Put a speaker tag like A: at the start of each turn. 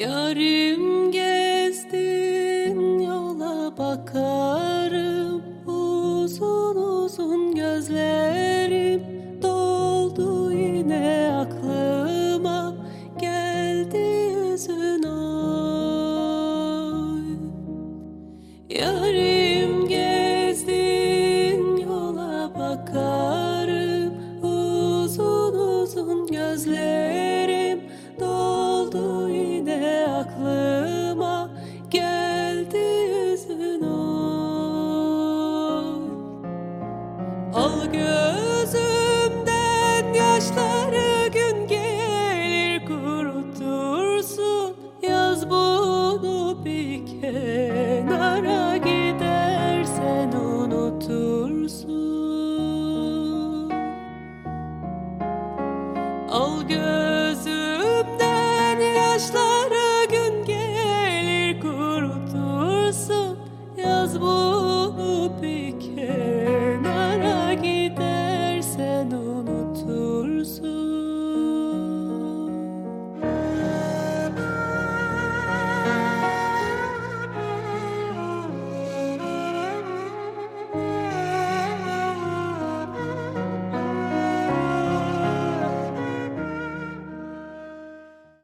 A: Yarim gezdin yola bakarım. Uzun uzun gözlerim doldu yine aklıma. Geldi yüzün oy Yarim Al gözümden yaşları gün gelir kurutursun. Yaz bunu bir kenara